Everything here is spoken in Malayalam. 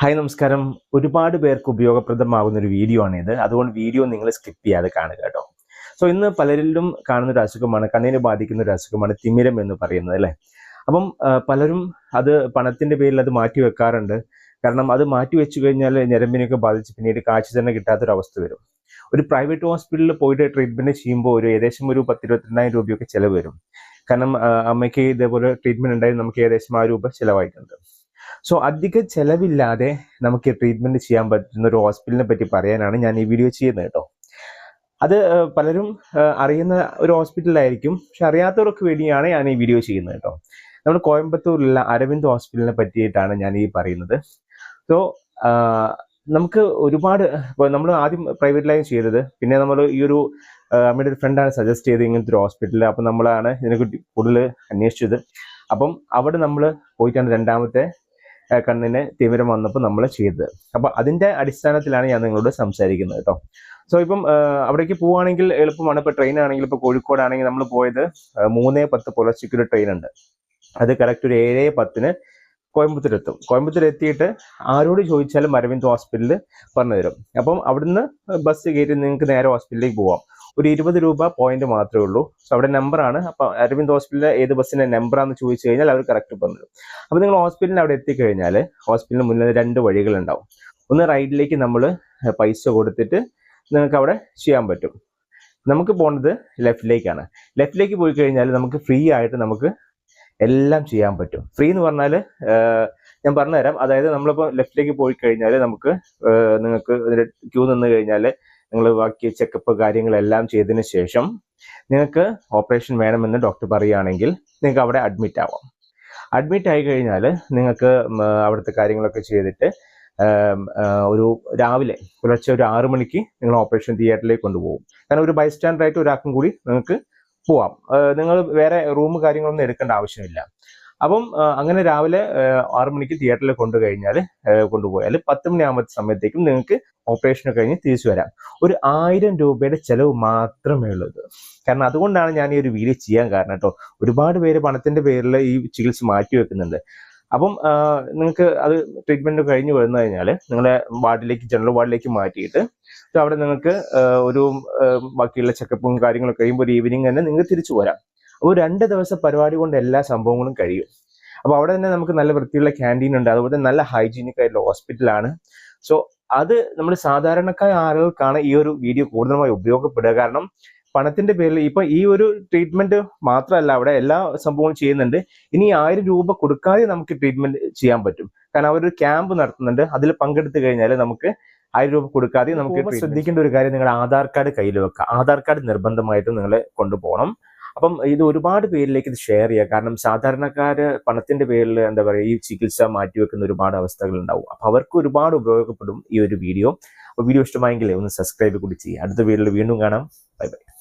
ഹായ് നമസ്കാരം. ഒരുപാട് പേർക്ക് ഉപയോഗപ്രദമാകുന്ന ഒരു വീഡിയോ ആണ് ഇത് അതുകൊണ്ട് വീഡിയോ നിങ്ങൾ സ്കിപ്പ് ചെയ്യാതെ കാണുക കേട്ടോ. സോ ഇന്ന് പലരിലും കാണുന്ന ഒരു അസുഖമാണ് കണ്ണിനെ ബാധിക്കുന്ന ഒരു അസുഖമാണ് തിമിരം എന്ന് പറയുന്നത് അല്ലേ? അപ്പം പലരും അത് പണത്തിന്റെ പേരിൽ അത് മാറ്റി വെക്കാറുണ്ട്. കാരണം അത് മാറ്റി വെച്ചു കഴിഞ്ഞാൽ ഞരമ്പിനെയൊക്കെ ബാധിച്ച് പിന്നീട് കാഴ്ച തന്നെ കിട്ടാത്തൊരവസ്ഥ വരും. ഒരു പ്രൈവറ്റ് ഹോസ്പിറ്റലിൽ പോയിട്ട് ട്രീറ്റ്മെന്റ് ചെയ്യുമ്പോൾ ഒരു ഏകദേശം ഒരു പത്തിരുപത്തിരണ്ടായിരം രൂപയൊക്കെ ചിലവ് വരും. കാരണം അമ്മയ്ക്ക് ഇതേപോലെ ട്രീറ്റ്മെന്റ് ഉണ്ടായി നമുക്ക് ഏകദേശം ആ രൂപ ചിലവായിട്ടുണ്ട്. സോ അധിക ചെലവില്ലാതെ നമുക്ക് ട്രീറ്റ്മെന്റ് ചെയ്യാൻ പറ്റുന്ന ഒരു ഹോസ്പിറ്റലിനെ പറ്റി പറയാനാണ് ഞാൻ ഈ വീഡിയോ ചെയ്യുന്നത് കേട്ടോ. അത് പലരും അറിയുന്ന ഒരു ഹോസ്പിറ്റലായിരിക്കും പക്ഷെ അറിയാത്തവർക്ക് വേണ്ടിയാണ് ഞാൻ ഈ വീഡിയോ ചെയ്യുന്നത് കേട്ടോ. നമ്മൾ കോയമ്പത്തൂരിലുള്ള അരവിന്ദ് ഹോസ്പിറ്റലിനെ പറ്റിയിട്ടാണ് ഞാൻ ഈ പറയുന്നത്. സോ നമുക്ക് ഒരുപാട് നമ്മൾ ആദ്യം പ്രൈവറ്റ് ലൈൻ ചെയ്തത്. പിന്നെ നമ്മൾ ഈ ഒരു അമ്മയുടെ ഒരു ഫ്രണ്ടാണ് സജസ്റ്റ് ചെയ്തത് ഇങ്ങനത്തെ ഒരു ഹോസ്പിറ്റലിൽ അപ്പം നമ്മളാണ് ഇതിനെക്കുറിച്ച് കൂടുതൽ അന്വേഷിച്ചത്. അപ്പം അവിടെ നമ്മൾ പോയിട്ടാണ് രണ്ടാമത്തെ കണ്ണിന് തിമിരം വന്നപ്പോൾ നമ്മൾ ചെയ്തത്. അപ്പൊ അതിന്റെ അടിസ്ഥാനത്തിലാണ് ഞാൻ നിങ്ങളോട് സംസാരിക്കുന്നത് കേട്ടോ സോ ഇപ്പം അവിടേക്ക് പോവുകയാണെങ്കിൽ എളുപ്പമാണ്. ഇപ്പൊ ട്രെയിൻ ആണെങ്കിൽ ഇപ്പൊ കോഴിക്കോടാണെങ്കിൽ നമ്മൾ പോയത് മൂന്ന് പത്ത് പുലർച്ചയ്ക്ക് ഒരു ട്രെയിൻ ഉണ്ട്. അത് കറക്റ്റ് ഒരു ഏഴ് പത്തിന് കോയമ്പത്തൂർ എത്തും കോയമ്പത്തൂർ എത്തിയിട്ട് ആരോട് ചോദിച്ചാലും അരവിന്ദ് ഹോസ്പിറ്റലിൽ പറഞ്ഞു തരും. അപ്പം അവിടുന്ന് ബസ് കയറ്റി നിങ്ങൾക്ക് നേരെ ഹോസ്പിറ്റലിലേക്ക് പോവാം. ഒരു ഇരുപത് രൂപ പോയിന്റ് മാത്രമേ ഉള്ളൂ. സോ അവിടെ നമ്പറാണ് അപ്പൊ അരവിന്ദ് ഹോസ്പിറ്റലിലെ ഏത് ബസ്സിന്റെ നമ്പറാന്ന് ചോദിച്ചു കഴിഞ്ഞാൽ അവർ കറക്റ്റ് പറഞ്ഞു അപ്പൊ നിങ്ങൾ ഹോസ്പിറ്റലിന് അവിടെ എത്തിക്കഴിഞ്ഞാൽ ഹോസ്പിറ്റലിന് മുന്നിൽ രണ്ട് വഴികൾ ഉണ്ടാവും ഒന്ന് റൈഡിലേക്ക് നമ്മൾ പൈസ കൊടുത്തിട്ട് നിങ്ങൾക്ക് അവിടെ ചെയ്യാൻ പറ്റും. നമുക്ക് പോണത് ലെഫ്റ്റിലേക്കാണ് ലെഫ്റ്റിലേക്ക് പോയി കഴിഞ്ഞാൽ നമുക്ക് ഫ്രീ ആയിട്ട് നമുക്ക് എല്ലാം ചെയ്യാൻ പറ്റും. ഫ്രീ എന്ന് പറഞ്ഞാൽ ഞാൻ പറഞ്ഞുതരാം. അതായത് നമ്മളിപ്പോൾ ലെഫ്റ്റിലേക്ക് പോയി കഴിഞ്ഞാൽ നമുക്ക് നിങ്ങൾക്ക് ക്യൂ നിന്ന് കഴിഞ്ഞാൽ നിങ്ങൾ ബാക്കി ചെക്കപ്പ് കാര്യങ്ങളെല്ലാം ചെയ്തതിന് ശേഷം നിങ്ങൾക്ക് ഓപ്പറേഷൻ വേണമെന്ന് ഡോക്ടർ പറയുകയാണെങ്കിൽ നിങ്ങൾക്ക് അവിടെ അഡ്മിറ്റ് ആവാം. അഡ്മിറ്റ് ആയി കഴിഞ്ഞാൽ നിങ്ങൾക്ക് അവിടുത്തെ കാര്യങ്ങളൊക്കെ ചെയ്തിട്ട് ഒരു രാവിലെ പുലർച്ചെ ഒരു ആറു മണിക്ക് നിങ്ങൾ ഓപ്പറേഷൻ തിയേറ്ററിലേക്ക് കൊണ്ടുപോകും. കാരണം ഒരു ബൈസ്റ്റാൻഡർ ആയിട്ട് ഒരാൾക്കും കൂടി നിങ്ങൾക്ക് പോവാം. നിങ്ങൾ വേറെ റൂം കാര്യങ്ങളൊന്നും എടുക്കേണ്ട ആവശ്യമില്ല. അപ്പം അങ്ങനെ രാവിലെ ആറു മണിക്ക് തിയേറ്ററിൽ കൊണ്ടു കഴിഞ്ഞാൽ കൊണ്ടുപോയാൽ പത്ത് മണിയാകുമ്പോൾ സമയത്തേക്കും നിങ്ങൾക്ക് ഓപ്പറേഷൻ കഴിഞ്ഞ് തിരിച്ചു വരാം. ഒരു ആയിരം രൂപയുടെ ചെലവ് മാത്രമേ ഉള്ളൂ കാരണം അതുകൊണ്ടാണ് ഞാൻ ഈ ഒരു വീഡിയോ ചെയ്യാൻ കാരണം കേട്ടോ. ഒരുപാട് പേര് പണത്തിന്റെ പേരിൽ ഈ ചികിത്സ മാറ്റി വെക്കുന്നുണ്ട്. അപ്പം നിങ്ങൾക്ക് അത് ട്രീറ്റ്മെന്റ് കഴിഞ്ഞ് വന്നു കഴിഞ്ഞാൽ നിങ്ങളെ വാർഡിലേക്ക് ജനറൽ വാർഡിലേക്ക് മാറ്റിയിട്ട് അവിടെ നിങ്ങൾക്ക് ഒരു ബാക്കിയുള്ള ചെക്കപ്പും കാര്യങ്ങളൊക്കെ കഴിയുമ്പോൾ ഒരു ഈവനിങ് തന്നെ നിങ്ങൾക്ക് തിരിച്ചു പോരാം അപ്പോൾ രണ്ട് ദിവസം പരിപാടി കൊണ്ട് എല്ലാ സംഭവങ്ങളും കഴിയും. അപ്പോൾ അവിടെ തന്നെ നമുക്ക് നല്ല വൃത്തിയുള്ള ക്യാന്റീൻ ഉണ്ട്. അതുപോലെ നല്ല ഹൈജീനിക് ആയിട്ടുള്ള ഹോസ്പിറ്റലാണ് സോ അത് നമ്മൾ സാധാരണക്കായ ആളുകൾക്കാണ് ഈ ഒരു വീഡിയോ കൂടുതലായി ഉപയോഗപ്പെടുക. കാരണം പണത്തിന്റെ പേരിൽ ഇപ്പൊ ഈ ഒരു ട്രീറ്റ്മെന്റ് മാത്രമല്ല അവിടെ എല്ലാ സംഭവങ്ങളും ചെയ്യുന്നുണ്ട്. ഇനി ആയിരം രൂപ കൊടുക്കാതെ നമുക്ക് ട്രീറ്റ്മെന്റ് ചെയ്യാൻ പറ്റും. കാരണം അവരൊരു ക്യാമ്പ് നടത്തുന്നുണ്ട്. അതിൽ പങ്കെടുത്തു കഴിഞ്ഞാൽ നമുക്ക് ആയിരം രൂപ കൊടുക്കാതെ നമുക്ക് ശ്രദ്ധിക്കേണ്ട ഒരു കാര്യം നിങ്ങളുടെ ആധാർ കാർഡ് കയ്യിൽ വെക്കുക. ആധാർ കാർഡ് നിർബന്ധമായിട്ടും നിങ്ങൾ കൊണ്ടുപോകണം. അപ്പം ഇത് ഒരുപാട് പേരിലേക്ക് ഇത് ഷെയർ ചെയ്യുക കാരണം സാധാരണക്കാര് പണത്തിന്റെ പേരിൽ എന്താ പറയുക ഈ ചികിത്സ മാറ്റിവെക്കുന്ന ഒരുപാട് അവസ്ഥകൾ ഉണ്ടാവും. അപ്പൊ അവർക്ക് ഒരുപാട് ഉപയോഗപ്പെടും ഈ ഒരു വീഡിയോ അപ്പൊ വീഡിയോ ഇഷ്ടമായെങ്കിൽ ഒന്ന് സബ്സ്ക്രൈബ് കൂടി ചെയ്യുക. അടുത്ത വീഡിയോയിൽ വീണ്ടും കാണാം. Bye bye